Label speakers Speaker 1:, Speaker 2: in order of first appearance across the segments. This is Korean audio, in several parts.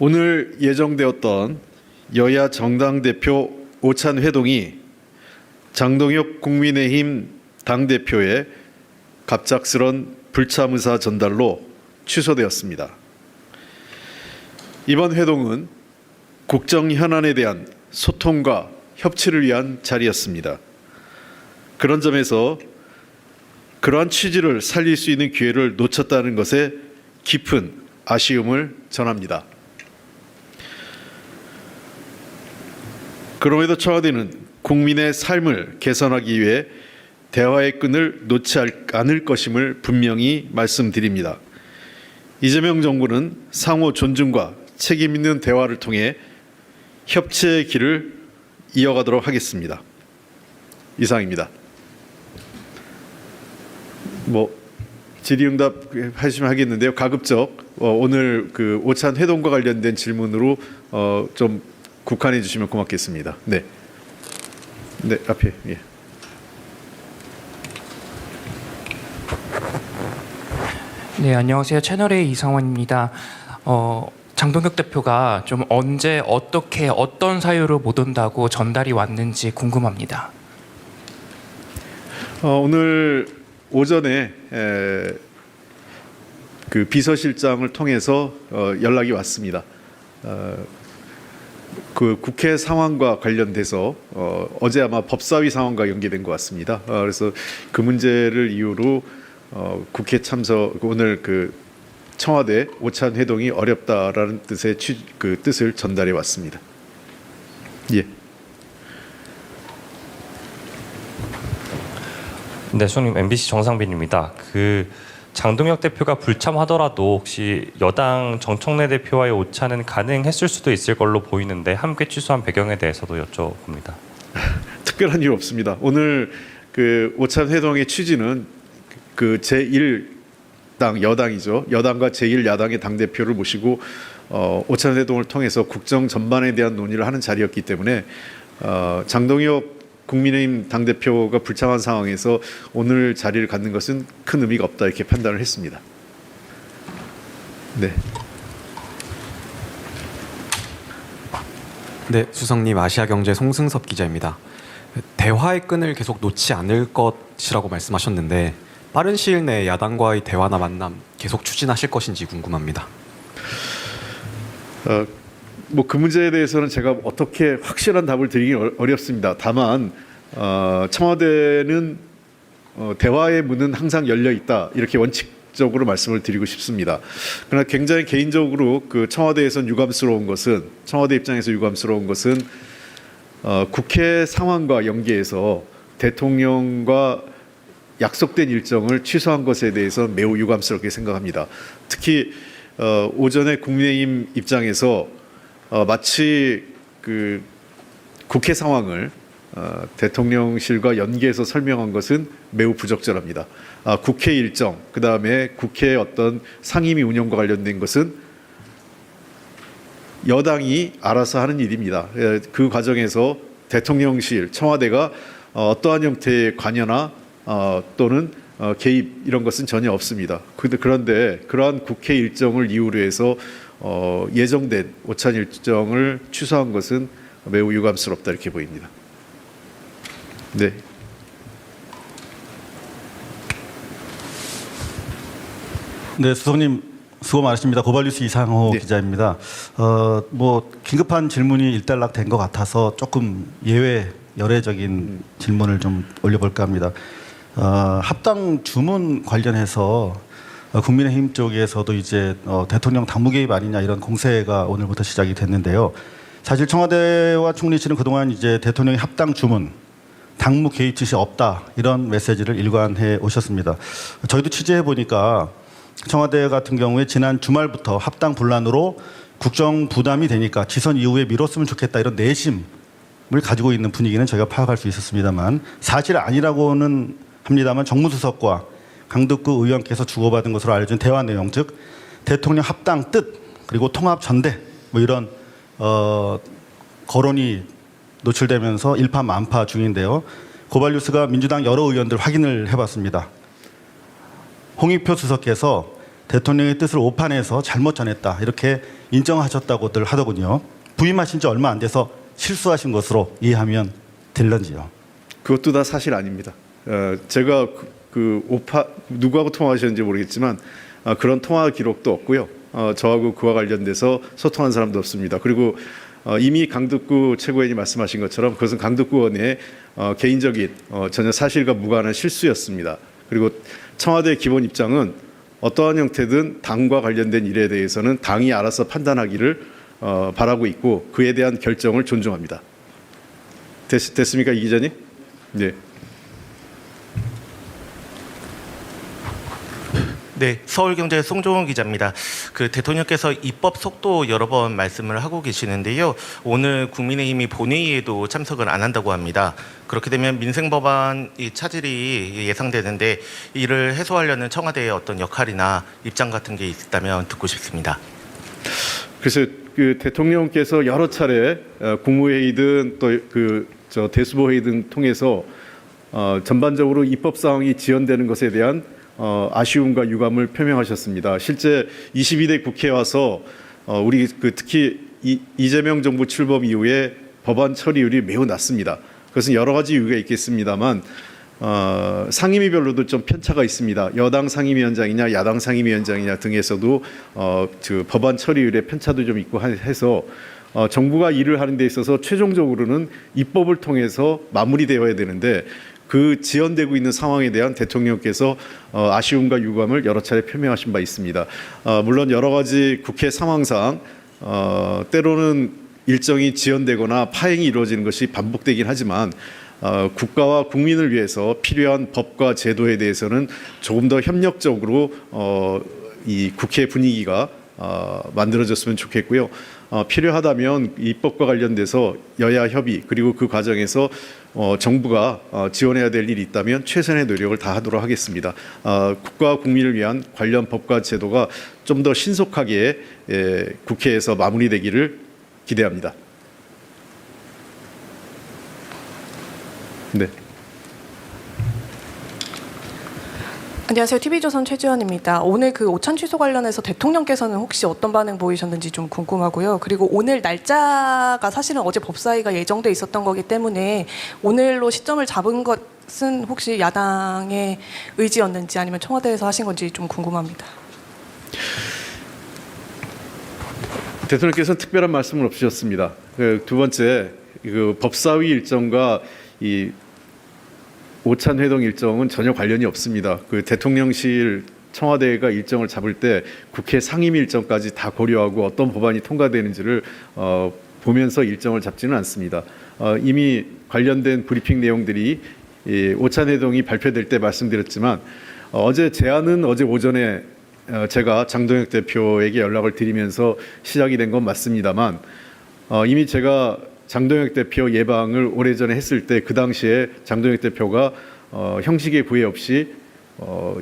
Speaker 1: 오늘 예정되었던 여야 정당 대표 오찬 회동이 장동혁 국민의힘 당 대표의 갑작스런 불참 의사 전달로 취소되었습니다. 이번 회동은 국정 현안에 대한 소통과 협치를 위한 자리였습니다. 그런 점에서 그러한 취지를 살릴 수 있는 기회를 놓쳤다는 것에 깊은 아쉬움을 전합니다. 그럼에도 청와대는 국민의 삶을 개선하기 위해 대화의 끈을 놓지 않을 것임을 분명히 말씀드립니다. 이재명 정부는 상호 존중과 책임 있는 대화를 통해 협치의 길을 이어가도록 하겠습니다. 이상입니다. 뭐 질의응답 하시면 하겠는데요. 가급적 어, 오늘 그 오찬 회동과 관련된 질문으로 어, 좀 국한해 주시면 고맙겠습니다. 네. 네 앞에 예.
Speaker 2: 네, 안녕하세요. 채널A 이상원입니다. 어, 장동혁 대표가 좀 언제 어떻게 어떤 사유로 못 온다고 전달이 왔는지 궁금합니다.
Speaker 1: 어, 오늘 오전에 에, 그 비서실장을 통해서 어, 연락이 왔습니다. 어, 그 국회 상황과 관련돼서 어, 어제 아마 법사위 상황과 연계된 것 같습니다. 어, 그래서 그 문제를 이유로 어, 국회 참석 오늘 그 청와대 오찬 회동이 어렵다라는 뜻의 취, 그 뜻을 전달해 왔습니다. 예.
Speaker 3: 네, 손님 MBC 정상빈입니다. 그 장동혁 대표가 불참하더라도 혹시 여당 정청래 대표와의 오차는 가능했을 수도 있을 걸로 보이는데 함께 취소한 배경에 대해서도 여쭤봅니다.
Speaker 1: 특별한 이유 없습니다. 오늘 그 오찬 회동의 취지는 그 제1당 여당이죠. 여당과 제1야당의 당 대표를 모시고 어, 오찬 회동을 통해서 국정 전반에 대한 논의를 하는 자리였기 때문에 어, 장동혁 국민의힘 당 대표가 불참한 상황에서 오늘 자리를 갖는 것은 큰 의미가 없다 이렇게 판단을 했습니다. 네.
Speaker 4: 네, 수석님 아시아경제 송승섭 기자입니다. 대화의 끈을 계속 놓지 않을 것이라고 말씀하셨는데 빠른 시일 내에 야당과의 대화나 만남 계속 추진하실 것인지 궁금합니다.
Speaker 1: 어, 뭐 그 문제에 대해서는 제가 어떻게 확실한 답을 드리기 어- 어렵습니다. 다만 어, 청와대는 어, 대화의 문은 항상 열려 있다 이렇게 원칙적으로 말씀을 드리고 싶습니다. 그러나 굉장히 개인적으로 그 청와대에선 유감스러운 것은 청와대 입장에서 유감스러운 것은 어, 국회 상황과 연계해서 대통령과 약속된 일정을 취소한 것에 대해서 매우 유감스럽게 생각합니다. 특히 어, 오전에 국민의힘 입장에서 어, 마치 그 국회 상황을 어, 대통령실과 연계해서 설명한 것은 매우 부적절합니다. 아, 국회 일정, 그 다음에 국회 어떤 상임위 운영과 관련된 것은 여당이 알아서 하는 일입니다. 예, 그 과정에서 대통령실, 청와대가 어, 어떠한 형태의 관여나 어, 또는 어, 개입 이런 것은 전혀 없습니다. 그런데 그러한 국회 일정을 이유로 해서 어, 예정된 오찬 일정을 취소한 것은 매우 유감스럽다 이렇게 보입니다. 네.
Speaker 5: 네, 수석님 수고 많으십니다. 고발뉴스 이상호
Speaker 1: 네.
Speaker 5: 기자입니다. 어, 뭐 긴급한 질문이 일단락 된 것 같아서 조금 예외 열애적인 질문을 좀 올려볼까 합니다. 어, 합당 주문 관련해서 어, 국민의힘 쪽에서도 이제 어, 대통령 당무 개입 아니냐 이런 공세가 오늘부터 시작이 됐는데요. 사실 청와대와 총리실은 그동안 이제 대통령의 합당 주문 당무 개입 지시 없다 이런 메시지를 일관해 오셨습니다. 저희도 취재해 보니까 청와대 같은 경우에 지난 주말부터 합당 분란으로 국정 부담이 되니까 지선 이후에 미뤘으면 좋겠다 이런 내심을 가지고 있는 분위기는 저희가 파악할 수 있었습니다만 사실 아니라고는 합니다만 정무수석과 강덕구 의원께서 주고받은 것으로 알려진 대화 내용 즉 대통령 합당 뜻 그리고 통합 전대 뭐 이런 어, 거론이 노출되면서 일파만파 중인데요. 고발뉴스가 민주당 여러 의원들 확인을 해봤습니다. 홍익표 수석께서 대통령의 뜻을 오판해서 잘못 전했다 이렇게 인정하셨다고들 하더군요. 부임하신 지 얼마 안 돼서 실수하신 것으로 이해하면 될런지요.
Speaker 1: 그것도 다 사실 아닙니다. 어, 제가 그, 그 오파 누구하고 통화하셨는지 모르겠지만 어, 그런 통화 기록도 없고요. 어, 저하고 그와 관련돼서 소통한 사람도 없습니다. 그리고 어, 이미 강덕구 최고위원이 말씀하신 것처럼 그것은 강덕구 의원의 어, 개인적인 어, 전혀 사실과 무관한 실수였습니다. 그리고 청와대의 기본 입장은 어떠한 형태든 당과 관련된 일에 대해서는 당이 알아서 판단하기를 어, 바라고 있고 그에 대한 결정을 존중합니다. 됐, 됐습니까 이 기자님? 네.
Speaker 6: 네, 서울경제 송종훈 기자입니다. 그 대통령께서 입법 속도 여러 번 말씀을 하고 계시는데요. 오늘 국민의힘이 본회의에도 참석을 안 한다고 합니다. 그렇게 되면 민생 법안 이 차질이 예상되는데 이를 해소하려는 청와대의 어떤 역할이나 입장 같은 게 있다면 듣고 싶습니다.
Speaker 1: 그래서 그 대통령께서 여러 차례 어, 국무회의든 또 그 저 대수보 회의 등 통해서 어, 전반적으로 입법 사항이 지연되는 것에 대한 어, 아쉬움과 유감을 표명하셨습니다. 실제 22대 국회에 와서 어, 우리 그 특히 이, 이재명 정부 출범 이후에 법안 처리율이 매우 낮습니다. 그것은 여러 가지 이유가 있겠습니다만 어, 상임위별로도 좀 편차가 있습니다. 여당 상임위원장이냐 야당 상임위원장이냐 등에서도 어, 그 법안 처리율의 편차도 좀 있고 하- 해서 어, 정부가 일을 하는 데 있어서 최종적으로는 입법을 통해서 마무리되어야 되는데 그 지연되고 있는 상황에 대한 대통령께서 어, 아쉬움과 유감을 여러 차례 표명하신 바 있습니다. 어, 물론 여러 가지 국회 상황상 어, 때로는 일정이 지연되거나 파행이 이루어지는 것이 반복되긴 하지만 어, 국가와 국민을 위해서 필요한 법과 제도에 대해서는 조금 더 협력적으로 어, 이 국회 분위기가 어, 만들어졌으면 좋겠고요. 어, 필요하다면 입법과 관련돼서 여야 협의 그리고 그 과정에서 어, 정부가 어, 지원해야 될 일이 있다면 최선의 노력을 다하도록 하겠습니다. 어, 국가와 국민을 위한 관련 법과 제도가 좀 더 신속하게 예, 국회에서 마무리되기를 기대합니다. 네.
Speaker 7: 안녕하세요. TV조선 최지원입니다. 오늘 그 오찬 취소 관련해서 대통령께서는 혹시 어떤 반응 보이셨는지 좀 궁금하고요. 그리고 오늘 날짜가 사실은 어제 법사위가 예정돼 있었던 거기 때문에 오늘로 시점을 잡은 것은 혹시 야당의 의지였는지 아니면 청와대에서 하신 건지 좀 궁금합니다.
Speaker 1: 대통령께서는 특별한 말씀을 없으셨습니다. 그 두 번째 그 법사위 일정과 이 오찬 회동 일정은 전혀 관련이 없습니다. 그 대통령실 청와대가 일정을 잡을 때 국회 상임위 일정까지 다 고려하고 어떤 법안이 통과되는지를 어, 보면서 일정을 잡지는 않습니다. 어, 이미 관련된 브리핑 내용들이 이 오찬 회동이 발표될 때 말씀드렸지만 어, 어제 제안은 어제 오전에 어, 제가 장동혁 대표에게 연락을 드리면서 시작이 된 건 맞습니다만 어, 이미 제가 장동혁 대표 예방을 오래전에 했을 때 그 당시에 장동혁 대표가 어, 형식의 구애 없이 어,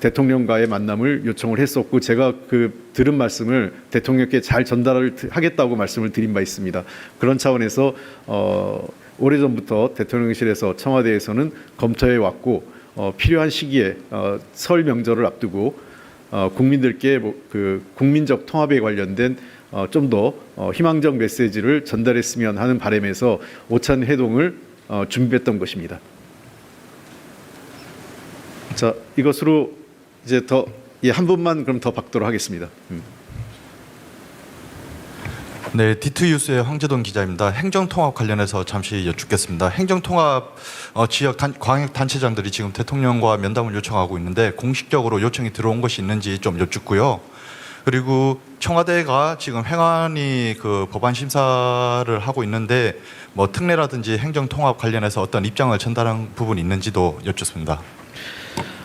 Speaker 1: 대통령과의 만남을 요청을 했었고 제가 그 들은 말씀을 대통령께 잘 전달을 드- 하겠다고 말씀을 드린 바 있습니다. 그런 차원에서 어, 오래전부터 대통령실에서 청와대에서는 검토해 왔고 어, 필요한 시기에 어, 설 명절을 앞두고 어, 국민들께 뭐, 그 국민적 통합에 관련된 어, 좀더 어, 희망적 메시지를 전달했으면 하는 바람에서 오찬 회동을 어, 준비했던 것입니다. 자 이것으로 이제 더 예, 한 분만 그럼 더 받도록 하겠습니다. 음.
Speaker 8: 네, 디트유스의 황재동 기자입니다. 행정통합 관련해서 잠시 여쭙겠습니다. 행정통합 어, 지역 단, 광역 단체장들이 지금 대통령과 면담을 요청하고 있는데 공식적으로 요청이 들어온 것이 있는지 좀 여쭙고요. 그리고 청와대가 지금 행안위 그 법안 심사를 하고 있는데 뭐 특례라든지 행정 통합 관련해서 어떤 입장을 전달한 부분이 있는지도 여쭙습니다.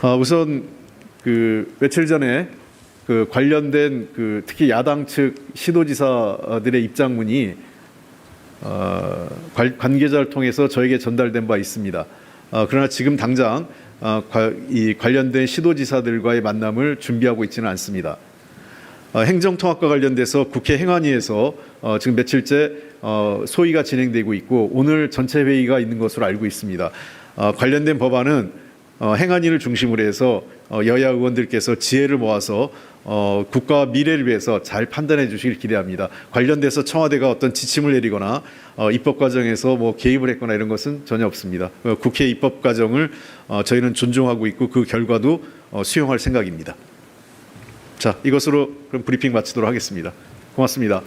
Speaker 1: 어, 우선 그 며칠 전에 그 관련된 그 특히 야당 측 시도지사들의 입장문이 어, 관- 관계자를 통해서 저에게 전달된 바 있습니다. 어, 그러나 지금 당장 어, 과- 이 관련된 시도지사들과의 만남을 준비하고 있지는 않습니다. 어, 행정통합과 관련돼서 국회 행안위에서 어, 지금 며칠째 어, 소위가 진행되고 있고 오늘 전체 회의가 있는 것으로 알고 있습니다. 어, 관련된 법안은 어, 행안위를 중심으로 해서 어, 여야 의원들께서 지혜를 모아서 어, 국가 미래를 위해서 잘 판단해 주시길 기대합니다. 관련돼서 청와대가 어떤 지침을 내리거나 어, 입법 과정에서 뭐 개입을 했거나 이런 것은 전혀 없습니다. 어, 국회 입법 과정을 어, 저희는 존중하고 있고 그 결과도 어, 수용할 생각입니다. 자, 이것으로 그럼 브리핑 마치도록 하겠습니다. 고맙습니다.